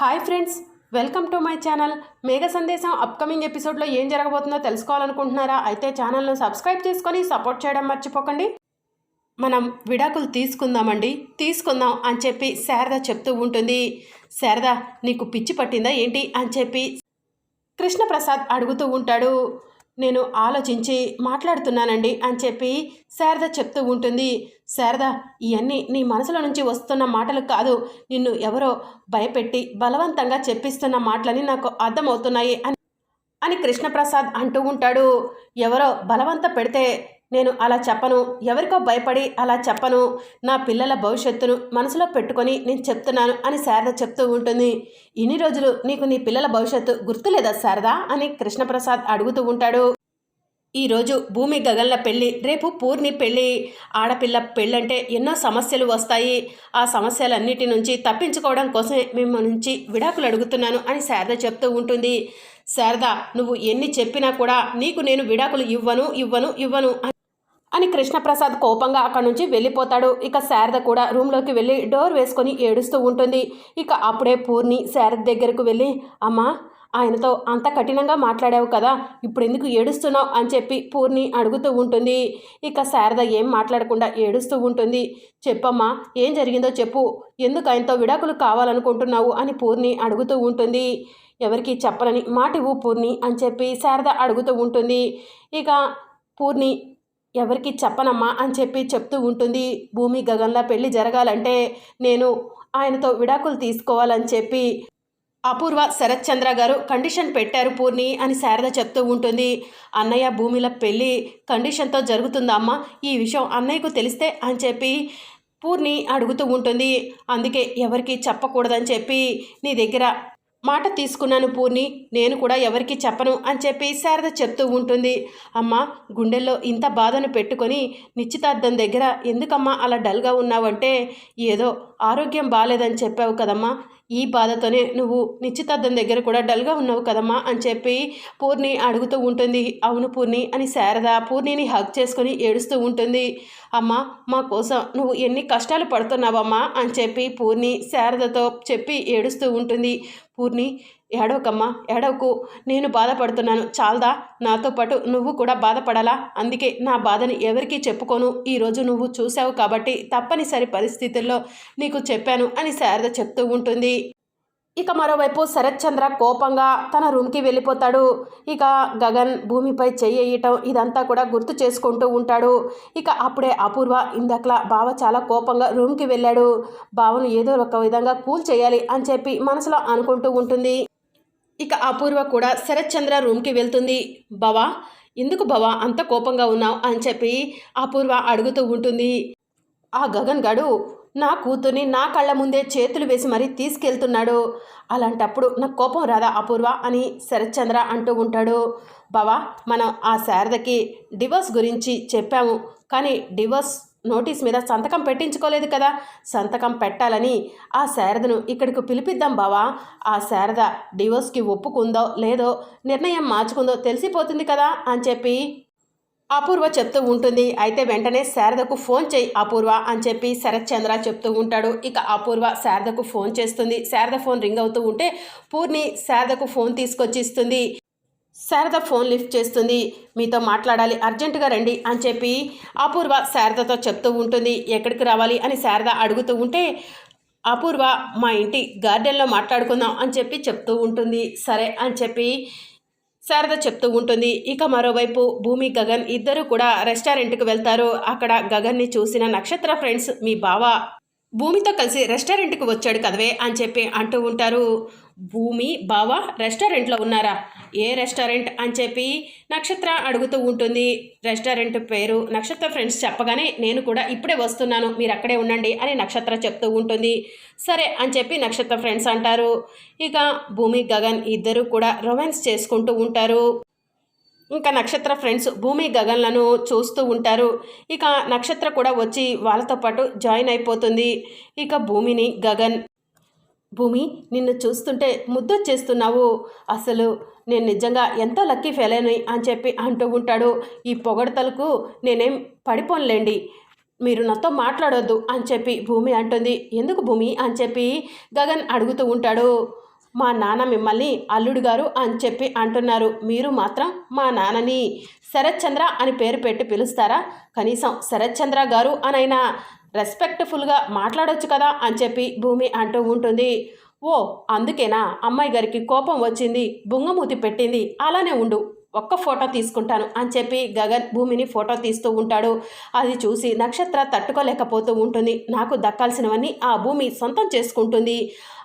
Hi friends welcome to my channel. Megha Sandesam upcoming ఎపిసోడ్లో ఏం జరగబోతుందో తెలుసుకోవాలనుకుంటున్నారా? అయితే ఛానల్ను సబ్స్క్రైబ్ చేసుకొని సపోర్ట్ చేయడం మర్చిపోకండి. మనం విడాకులు తీసుకుందామండి. తీసుకుందాం అని చెప్పి శారద చెప్తూ ఉంటుంది. శారద నీకు పిచ్చి పట్టిందా ఏంటి? అని చెప్పి కృష్ణప్రసాద్ అడుగుతూ ఉంటాడు. నేను ఆలోచించి మాట్లాడుతున్నానండి అని చెప్పి శారద చెప్తూ ఉంటుంది. శారద ఇవన్నీ నీ మనసులో నుంచి వస్తున్న మాటలు కాదు. నిన్ను ఎవరో భయపెట్టి బలవంతంగా చెప్పిస్తున్న మాటలని నాకు అర్థమవుతున్నాయి అని అని కృష్ణప్రసాద్ అంటూ ఉంటాడు. ఎవరో బలవంత పెడితే నేను అలా చెప్పను. ఎవరికో భయపడి అలా చెప్పను. నా పిల్లల భవిష్యత్తును మనసులో పెట్టుకొని నేను చెప్తున్నాను అని శారద చెప్తూ ఉంటుంది. ఇన్ని రోజులు నీకు నీ పిల్లల భవిష్యత్తు గుర్తులేదా శారదా? అని కృష్ణప్రసాద్ అడుగుతూ ఉంటాడు. ఈరోజు భూమి గగన్ల పెళ్ళి రేపు పూర్ణి పెళ్ళి. ఆడపిల్ల పెళ్ళంటే ఎన్నో సమస్యలు వస్తాయి. ఆ సమస్యలన్నిటి నుంచి తప్పించుకోవడం కోసమే మేము నుంచి విడాకులు అడుగుతున్నాను అని శారద చెప్తూ ఉంటుంది. శారద నువ్వు ఎన్ని చెప్పినా కూడా నీకు నేను విడాకులు ఇవ్వను ఇవ్వను ఇవ్వను అని అని కృష్ణప్రసాద్ కోపంగా అక్కడి నుంచి వెళ్ళిపోతాడు. ఇక శారద కూడా రూమ్లోకి వెళ్ళి డోర్ వేసుకొని ఏడుస్తూ ఉంటుంది. ఇక అప్పుడే పూర్ణి శారద దగ్గరకు వెళ్ళి అమ్మా ఆయనతో అంత కఠినంగా మాట్లాడావు కదా ఇప్పుడు ఎందుకు ఏడుస్తున్నావు? అని చెప్పి పూర్ణి అడుగుతూ ఉంటుంది. ఇక శారద ఏం మాట్లాడకుండా ఏడుస్తూ ఉంటుంది. చెప్పమ్మా ఏం జరిగిందో చెప్పు. ఎందుకు ఆయనతో విడాకులు కావాలనుకుంటున్నావు? అని పూర్ణి అడుగుతూ ఉంటుంది. ఎవరికి చెప్పనని మాటివు పూర్ణి అని చెప్పి శారద అడుగుతూ ఉంటుంది. ఇక పూర్ణి ఎవరికి చెప్పనమ్మా అని చెప్పి చెప్తూ ఉంటుంది. భూమి గగన్లా పెళ్ళి జరగాలంటే నేను ఆయనతో విడాకులు తీసుకోవాలని చెప్పి అపూర్వ శరత్ చంద్ర గారు కండిషన్ పెట్టారు పూర్ణి అని శారద చెప్తూ ఉంటుంది. అన్నయ్య భూమిల పెళ్ళి కండిషన్తో జరుగుతుందా అమ్మ ఈ విషయం అన్నయ్యకు తెలిస్తే అని చెప్పి పూర్ణి అడుగుతూ ఉంటుంది. అందుకే ఎవరికి చెప్పకూడదని చెప్పి నీ దగ్గర మాట తీసుకున్నాను పూర్ణి నేను కూడా ఎవరికి చెప్పను అని చెప్పి శారద చెప్తూ ఉంటుంది. అమ్మ గుండెల్లో ఇంత బాధను పెట్టుకొని నిశ్చితార్థం దగ్గర ఎందుకమ్మా అలా డల్గా ఉన్నావంటే ఏదో ఆరోగ్యం బాగాలేదని చెప్పావు కదమ్మా ఈ బాధతోనే నువ్వు నిశ్చితార్థం దగ్గర కూడా డల్గా ఉన్నావు కదమ్మా అని చెప్పి పూర్ణి అడుగుతూ ఉంటుంది. అవును పూర్ణి అని శారద పూర్ణిని హగ్ చేసుకొని ఏడుస్తూ ఉంటుంది. అమ్మ మా కోసం నువ్వు ఎన్ని కష్టాలు పడుతున్నావమ్మా అని చెప్పి పూర్ణి శారదతో చెప్పి ఏడుస్తూ ఉంటుంది. పూర్ణి ఏడవకమ్మా ఏడవకు. నేను బాధపడుతున్నాను. చాలదా? నాతో పాటు నువ్వు కూడా బాధపడాలా? అందుకే నా బాధని ఎవరికీ చెప్పుకోను. ఈరోజు నువ్వు చూసావు కాబట్టి తప్పనిసరి పరిస్థితుల్లో నీకు చెప్పాను అని శారద చెప్తూ ఉంటుంది. ఇక మరోవైపు శరత్ చంద్ర కోపంగా తన రూమ్కి వెళ్ళిపోతాడు. ఇక గగన్ భూమిపై చెయ్యటం ఇదంతా కూడా గుర్తు చేసుకుంటూ ఉంటాడు. ఇక అప్పుడే అపూర్వ ఇందక్లా బావ చాలా కోపంగా రూమ్కి వెళ్ళాడు. బావను ఏదో ఒక విధంగా కూల్ చేయాలి అని చెప్పి మనసులో అనుకుంటూ ఉంటుంది. ఇక అపూర్వ కూడా శరత్చంద్ర రూమ్కి వెళ్తుంది. బావా ఎందుకు బావా అంత కోపంగా ఉన్నావు? అని చెప్పి అపూర్వ అడుగుతూ ఉంటుంది. ఆ గగన్ గడు నా కూతుర్ని నా కళ్ళ ముందే చేతులు వేసి మరీ తీసుకెళ్తున్నాడు. అలాంటప్పుడు నాకు కోపం రాదా అపూర్వ? అని శరత్చంద్ర అంటూ ఉంటాడు. బావా మనం ఆ శారదకి డివోర్స్ గురించి చెప్పాము. కానీ డివోర్స్ నోటీస్ మీద సంతకం పెట్టించుకోలేదు కదా. సంతకం పెట్టాలని ఆ శారదను ఇక్కడికి పిలిపిద్దాం బావా. ఆ శారద డివోర్స్కి ఒప్పుకుందో లేదో నిర్ణయం మార్చుకుందో తెలిసిపోతుంది కదా అని చెప్పి అపూర్వ చెప్తూ ఉంటుంది. అయితే వెంటనే శారదకు ఫోన్ చేయి అపూర్వ అని చెప్పి శరత్ చంద్ర చెప్తూ ఉంటాడు. ఇక అపూర్వ శారదకు ఫోన్ చేస్తుంది. శారద ఫోన్ రింగ్ అవుతూ ఉంటే పూర్ణి శారదకు ఫోన్ తీసుకొచ్చి ఇస్తుంది. శారద ఫోన్ లిఫ్ట్ చేస్తుంది. మీతో మాట్లాడాలి అర్జెంటుగా రండి అని చెప్పి అపూర్వ శారదతో చెప్తూ ఉంటుంది. ఎక్కడికి రావాలి అని శారద అడుగుతూ ఉంటే అపూర్వ మా ఇంటి గార్డెన్లో మాట్లాడుకుందాం అని చెప్పి చెప్తూ ఉంటుంది. సరే అని చెప్పి శారద చెప్తూ ఉంటుంది. ఇక మరోవైపు భూమి గగన్ ఇద్దరు కూడా రెస్టారెంట్కి వెళ్తారు. అక్కడ గగన్ని చూసిన నక్షత్ర ఫ్రెండ్స్ మీ బావ భూమితో కలిసి రెస్టారెంట్కి వచ్చాడు కదవే అని చెప్పి అంటూ ఉంటారు. భూమి బావ రెస్టారెంట్లో ఉన్నారా? ఏ రెస్టారెంట్ అని చెప్పి నక్షత్ర అడుగుతూ ఉంటుంది. రెస్టారెంట్ పేరు నక్షత్ర ఫ్రెండ్స్ చెప్పగానే నేను కూడా ఇప్పుడే వస్తున్నాను మీరు అక్కడే ఉండండి అని నక్షత్ర చెప్తూ ఉంటుంది. సరే అని చెప్పి నక్షత్ర ఫ్రెండ్స్ అంటారు. ఇక భూమి గగన్ ఇద్దరు కూడా రొమాన్స్ చేసుకుంటూ ఉంటారు. ఇంకా నక్షత్ర ఫ్రెండ్స్ భూమి గగన్లను చూస్తూ ఉంటారు. ఇక నక్షత్ర కూడా వచ్చి వాళ్ళతో పాటు జాయిన్ అయిపోతుంది. ఇక భూమిని గగన్ భూమి నిన్ను చూస్తుంటే ముద్దొచ్చేస్తున్నావు. అసలు నేను నిజంగా ఎంతో లక్కీ ఫెయిల్ అని చెప్పి అంటూ ఉంటాడు. ఈ పొగడతలకు నేనేం పడిపోనులేండి. మీరు నాతో మాట్లాడొద్దు అని చెప్పి భూమి అంటుంది. ఎందుకు భూమి? అని చెప్పి గగన్ అడుగుతూ ఉంటాడు. మా నాన్న మిమ్మల్ని అల్లుడు గారు అని చెప్పి అంటున్నారు. మీరు మాత్రం మా నాన్నని శరత్ చంద్ర అని పేరు పెట్టి పిలుస్తారా? కనీసం శరత్ చంద్ర గారు అనైనా రెస్పెక్ట్ఫుల్గా మాట్లాడొచ్చు కదా అని చెప్పి భూమి అంటూ ఉంటుంది. ఓ అందుకేనా? అమ్మాయి గారికి కోపం వచ్చింది బుంగమూతి పెట్టింది అలానే ఉండు ఒక్క ఫోటో తీసుకుంటాను అని చెప్పి గగన్ భూమిని ఫోటో తీస్తూ ఉంటాడు. అది చూసి నక్షత్ర తట్టుకోలేకపోతూ ఉంటుంది. నాకు దక్కాల్సినవన్నీ ఆ భూమి సొంతం చేసుకుంటుంది.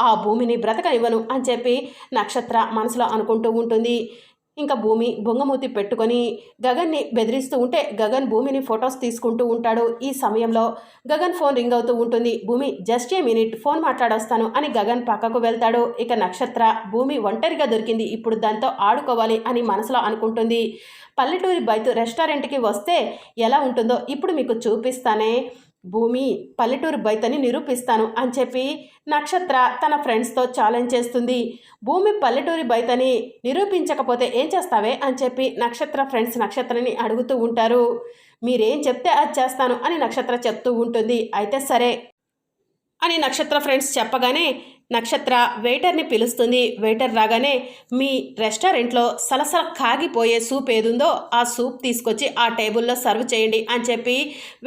ఆ భూమిని బ్రతకనివ్వను అని చెప్పి నక్షత్ర మనసులో అనుకుంటూ ఉంటుంది. ఇంకా భూమి బొంగమూతి పెట్టుకొని గగన్ని బెదిరిస్తూ ఉంటే గగన్ భూమిని ఫొటోస్ తీసుకుంటూ ఉంటాడు. ఈ సమయంలో గగన్ ఫోన్ రింగ్ అవుతూ ఉంటుంది. Bhoomi just a minute phone మాట్లాడొస్తాను అని గగన్ పక్కకు వెళ్తాడు. ఇక నక్షత్ర భూమి ఒంటరిగా దొరికింది ఇప్పుడు దాంతో ఆడుకోవాలి అని మనసులో అనుకుంటుంది. పల్లెటూరి బయట రెస్టారెంట్కి వస్తే ఎలా ఉంటుందో ఇప్పుడు మీకు చూపిస్తానే భూమి పల్లెటూరు బయతని నిరూపిస్తాను అని చెప్పి నక్షత్ర తన ఫ్రెండ్స్తో ఛాలెంజ్ చేస్తుంది. భూమి పల్లెటూరి బయతని నిరూపించకపోతే ఏం చేస్తావే అని చెప్పి నక్షత్ర ఫ్రెండ్స్ నక్షత్రని అడుగుతూ ఉంటారు. మీరేం చెప్తే అది చేస్తాను అని నక్షత్ర చెప్తూ ఉంటుంది. అయితే సరే అని నక్షత్ర ఫ్రెండ్స్ చెప్పగానే నక్షత్ర వెయిటర్ని పిలుస్తుంది. వెయిటర్ రాగానే మీ రెస్టారెంట్లో సలసల కాగిపోయే సూప్ ఏదుందో ఆ సూప్ తీసుకొచ్చి ఆ టేబుల్లో సర్వ్ చేయండి అని చెప్పి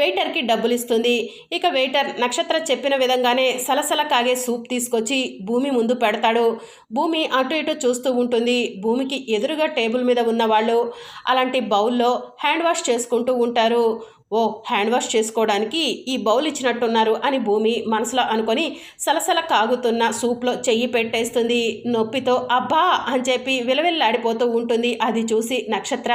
వెయిటర్కి డబ్బులు ఇస్తుంది. ఇక వెయిటర్ నక్షత్ర చెప్పిన విధంగానే సలసల కాగే సూప్ తీసుకొచ్చి భూమి ముందు పెడతాడు. భూమి అటు ఇటు చూస్తూ ఉంటుంది. భూమికి ఎదురుగా టేబుల్ మీద ఉన్న వాళ్ళు అలాంటి బౌల్లో హ్యాండ్ వాష్ చేసుకుంటూ ఉంటారు. ఓ హ్యాండ్ వాష్ చేసుకోవడానికి ఈ బౌల్ ఇచ్చినట్టున్నారు అని భూమి మనసులో అనుకొని సలసల కాగుతున్న సూప్లో చెయ్యి పెట్టేస్తుంది. నొప్పితో అబ్బా అని చెప్పి విలవిల్లాడిపోతూ ఉంటుంది. అది చూసి నక్షత్ర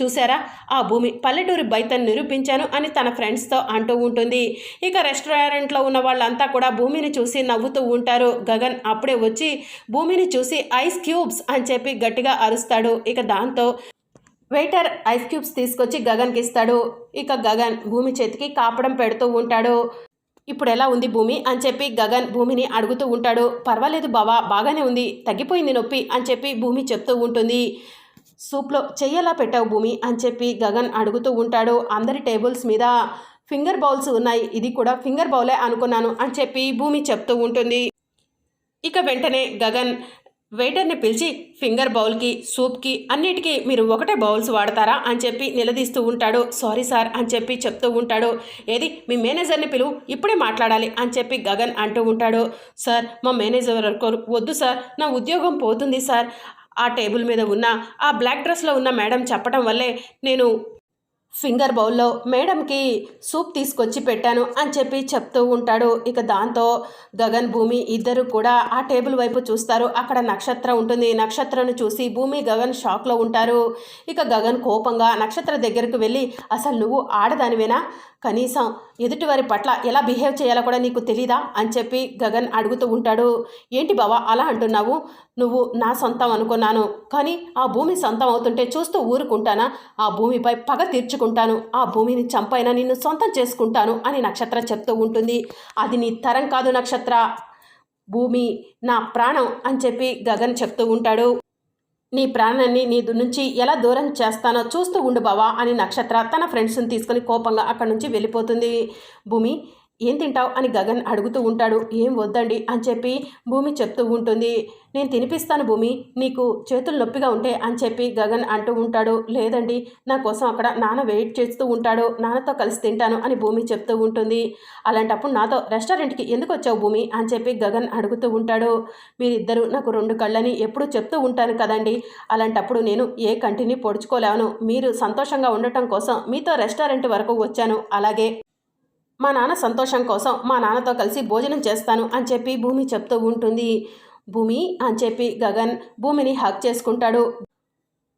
చూసారా ఆ భూమి పల్లెటూరి బయతను నిరూపించాను అని తన ఫ్రెండ్స్తో అంటూ ఉంటుంది. ఇక రెస్టారెంట్లో ఉన్న వాళ్ళంతా కూడా భూమిని చూసి నవ్వుతూ ఉంటారు. గగన్ అప్పుడే వచ్చి భూమిని చూసి ఐస్ క్యూబ్స్ అని చెప్పి గట్టిగా అరుస్తాడు. ఇక దాంతో వెయిటర్ ఐస్ క్యూబ్స్ తీసుకొచ్చి గగన్కి ఇస్తాడు. ఇక గగన్ భూమి చేతికి కాపడం పెడుతూ ఉంటాడు. ఇప్పుడు ఎలా ఉంది భూమి? అని చెప్పి గగన్ భూమిని అడుగుతూ ఉంటాడు. పర్వాలేదు బావా బాగానే ఉంది. తగ్గిపోయింది నొప్పి అని చెప్పి భూమి చెప్తూ ఉంటుంది. సూప్లో చెయ్యలా పెట్టావు భూమి? అని చెప్పి గగన్ అడుగుతూ ఉంటాడు. అందరి టేబుల్స్ మీద ఫింగర్ బౌల్స్ ఉన్నాయి. ఇది కూడా ఫింగర్ బౌలే అనుకున్నాను అని చెప్పి భూమి చెప్తూ ఉంటుంది. ఇక వెంటనే గగన్ వెయిటర్ని పిలిచి ఫింగర్ బౌల్కి సూప్కి అన్నిటికీ మీరు ఒకటే బౌల్స్ వాడతారా అని చెప్పి నిలదీస్తూ ఉంటాడు. సారీ సార్ అని చెప్పి చెప్తూ ఉంటాడు. ఏది? మీ మేనేజర్ని పిలువు ఇప్పుడే మాట్లాడాలి అని చెప్పి గగన్ అంటూ ఉంటాడు. సార్ మా మేనేజర్ వద్దు సార్ నా ఉద్యోగం పోతుంది సార్. ఆ టేబుల్ మీద ఉన్న ఆ బ్లాక్ డ్రెస్లో ఉన్న మేడం చెప్పడం వల్లే నేను ఫింగర్ బౌల్లో మేడంకి సూప్ తీసుకొచ్చి పెట్టాను అని చెప్పి చెప్తూ ఉంటాడు. ఇక దాంతో గగన్ భూమి ఇద్దరు కూడా ఆ టేబుల్ వైపు చూస్తారు. అక్కడ నక్షత్ర ఉంటుంది. నక్షత్రను చూసి భూమి గగన్ షాక్లో ఉంటారు. ఇక గగన్ కోపంగా నక్షత్ర దగ్గరకు వెళ్ళి అసలు నువ్వు ఆడదానివేనా? కనీసం ఎదుటివారి పట్ల ఎలా బిహేవ్ చేయాలో కూడా నీకు తెలీదా? అని చెప్పి గగన్ అడుగుతూ ఉంటాడు. ఏంటి బావా అలా అంటున్నావు? నువ్వు నా సొంతం అనుకున్నాను. కానీ ఆ భూమి సొంతం అవుతుంటే చూస్తూ ఊరుకుంటానా? ఆ భూమిపై పగ తీర్చుకుంటాను. ఆ భూమిని చంపైనా నిన్ను సొంతం చేసుకుంటాను అని నక్షత్ర చెప్తూ ఉంటుంది. అది నీ తరం కాదు నక్షత్ర. భూమి నా ప్రాణం అని చెప్పి గగన్ చెప్తూ ఉంటాడు. నీ ప్రాణాన్ని నీ నుంచి ఎలా దూరం చేస్తానో చూస్తూ ఉండు బావా అని నక్షత్ర తన ఫ్రెండ్స్ని తీసుకొని కోపంగా అక్కడి నుంచి వెళ్ళిపోతుంది. భూమి ఏం తింటావు అని గగన్ అడుగుతూ ఉంటాడు. ఏం వద్దండి అని చెప్పి భూమి చెప్తూ ఉంటుంది. నేను తినిపిస్తాను భూమి నీకు చేతులు నొప్పిగా ఉంటే అని చెప్పి గగన్ అంటూ ఉంటాడు. లేదండి నా కోసం అక్కడ నాన్న వెయిట్ చేస్తూ ఉంటాడు. నాన్నతో కలిసి తింటాను అని భూమి చెప్తూ ఉంటుంది. అలాంటప్పుడు నాతో రెస్టారెంట్కి ఎందుకు వచ్చావు భూమి అని చెప్పి గగన్ అడుగుతూ ఉంటాడు. మీరిద్దరూ నాకు రెండు కళ్ళని ఎప్పుడూ చెప్తూ ఉంటాను కదండి. అలాంటప్పుడు నేను ఏ కంటిని పొడుచుకోలేను. మీరు సంతోషంగా ఉండటం కోసం మీతో రెస్టారెంట్ వరకు వచ్చాను. అలాగే మా నాన్న సంతోషం కోసం మా నాన్నతో కలిసి భోజనం చేస్తాను అని చెప్పి భూమి చెప్తూ ఉంటుంది. భూమి అని చెప్పి గగన్ భూమిని హక్ చేసుకుంటాడు.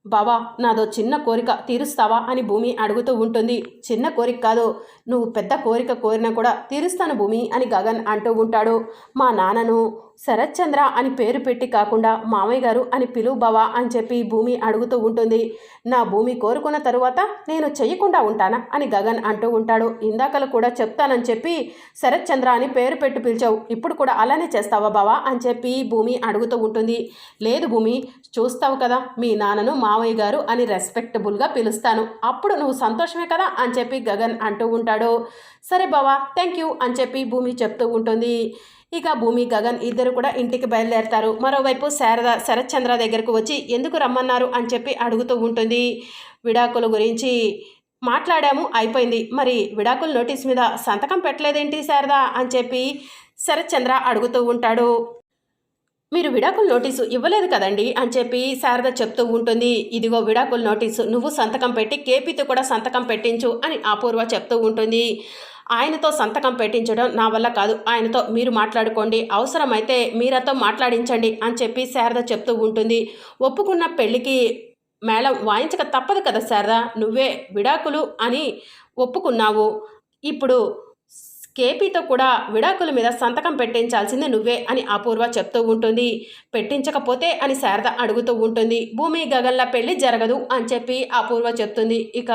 బావా నాదో చిన్న కోరిక తీరుస్తావా అని భూమి అడుగుతూ ఉంటుంది. చిన్న కోరిక కాదు నువ్వు పెద్ద కోరిక కోరినా కూడా తీరుస్తాను భూమి అని గగన్ అంటూ ఉంటాడు. మా నాన్నను శరత్చంద్ర అని పేరు పెట్టి కాకుండా మామయ్య గారు అని పిలువు బావా అని చెప్పి భూమి అడుగుతూ ఉంటుంది. నా భూమి కోరుకున్న తరువాత నేను చెయ్యకుండా ఉంటానా అని గగన్ అంటూ ఉంటాడు. ఇందాకలు కూడా చెప్తానని చెప్పి శరత్చంద్ర అని పేరు పెట్టి పిలిచావు. ఇప్పుడు కూడా అలానే చేస్తావా బావా అని చెప్పి భూమి అడుగుతూ ఉంటుంది. లేదు భూమి చూస్తావు కదా మీ నాన్నను మా మావయ్య గారు అని రెస్పెక్టబుల్గా పిలుస్తాను. అప్పుడు నువ్వు సంతోషమే కదా అని చెప్పి గగన్ అంటూ ఉంటాడు. సరే బావా థ్యాంక్ యూ అని చెప్పి భూమి చెప్తూ ఉంటుంది. ఇక భూమి గగన్ ఇద్దరు కూడా ఇంటికి బయలుదేరతారు. మరోవైపు శారద శరత్చంద్ర దగ్గరకు వచ్చి ఎందుకు రమ్మన్నారు? అని చెప్పి అడుగుతూ ఉంటుంది. విడాకుల గురించి మాట్లాడాము అయిపోయింది. మరి విడాకుల నోటీస్ మీద సంతకం పెట్టలేదేంటి శారద? అని చెప్పి శరత్చంద్ర అడుగుతూ ఉంటాడు. మీరు విడాకుల నోటీసు ఇవ్వలేదు కదండి అని చెప్పి శారద చెప్తూ ఉంటుంది. ఇదిగో విడాకుల నోటీసు నువ్వు సంతకం పెట్టి కేపీతో కూడా సంతకం పెట్టించు అని అపూర్వ చెప్తూ ఉంటుంది. ఆయనతో సంతకం పెట్టించడం నా వల్ల కాదు. ఆయనతో మీరు మాట్లాడుకోండి. అవసరమైతే మీరతో మాట్లాడించండి అని చెప్పి శారద చెప్తూ ఉంటుంది. ఒప్పుకున్న పెళ్ళికి మేళం వాయించక తప్పదు కదా శారద. నువ్వే విడాకులు అని ఒప్పుకున్నావు. ఇప్పుడు కేపీతో కూడా విడాకుల మీద సంతకం పెట్టించాల్సింది నువ్వే అని అపూర్వ చెప్తూ ఉంటుంది. పెట్టించకపోతే అని శారద అడుగుతూ ఉంటుంది. భూమి గగన్ల పెళ్ళి జరగదు అని చెప్పి అపూర్వ చెప్తుంది. ఇక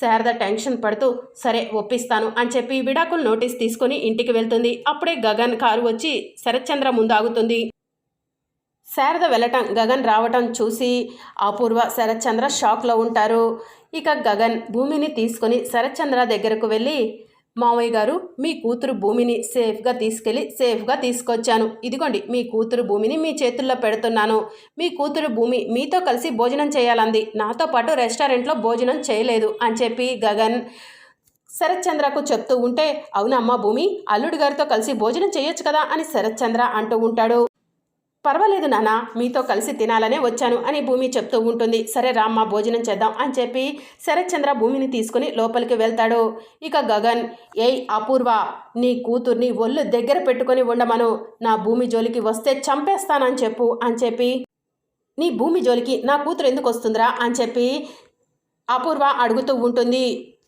శారద టెన్షన్ పడుతూ సరే ఒప్పిస్తాను అని చెప్పి విడాకుల నోటీస్ తీసుకొని ఇంటికి వెళ్తుంది. అప్పుడే గగన్ కారు వచ్చి శరత్చంద్ర ముందాగుతుంది. శారద వెళ్ళటం గగన్ రావటం చూసి అపూర్వ శరత్చంద్ర షాక్లో ఉంటారు. ఇక గగన్ భూమిని తీసుకొని శరత్చంద్ర దగ్గరకు వెళ్ళి మావయ్య గారు మీ కూతురు భూమిని సేఫ్గా తీసుకెళ్ళి సేఫ్గా తీసుకొచ్చాను. ఇదిగోండి మీ కూతురు భూమిని మీ చేతుల్లో పెడుతున్నాను. మీ కూతురు భూమి మీతో కలిసి భోజనం చేయాలంది. నాతో పాటు రెస్టారెంట్లో భోజనం చేయలేదు అని చెప్పి గగన్ శరత్చంద్రకు చెప్తూ ఉంటే అవునమ్మా భూమి? అల్లుడు గారితో కలిసి భోజనం చేయొచ్చు కదా అని శరత్చంద్ర అంటూ ఉంటాడు. పర్వాలేదు నాన్న మీతో కలిసి తినాలనే వచ్చాను అని భూమి చెప్తూ ఉంటుంది. సరే రామ్మ భోజనం చేద్దాం అని చెప్పి శరత్చంద్ర భూమిని తీసుకుని లోపలికి వెళ్తాడు. ఇక గగన్ ఏయ్ అపూర్వ నీ కూతుర్ని ఒళ్ళు దగ్గర పెట్టుకొని ఉండమను. నా భూమి జోలికి వస్తే చంపేస్తానని చెప్పు అని చెప్పి నీ భూమి జోలికి నా కూతురు ఎందుకు వస్తుందిరా? అని చెప్పి అపూర్వ అడుగుతూ ఉంటుంది.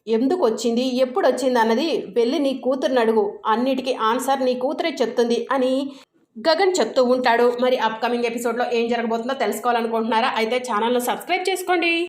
ఎందుకు వచ్చింది? ఎప్పుడు వచ్చింది? అన్నది వెళ్ళి నీ కూతురుని అడుగు. అన్నిటికీ ఆన్సర్ నీ కూతురే చెప్తుంది అని గగన్ చెప్తూ ఉంటాడు. మరి అప్కమింగ్ ఎపిసోడ్లో ఏం జరగబోతుందో తెలుసుకోవాలనుకుంటున్నారా? అయితే ఛానల్ను సబ్స్క్రైబ్ చేసుకోండి.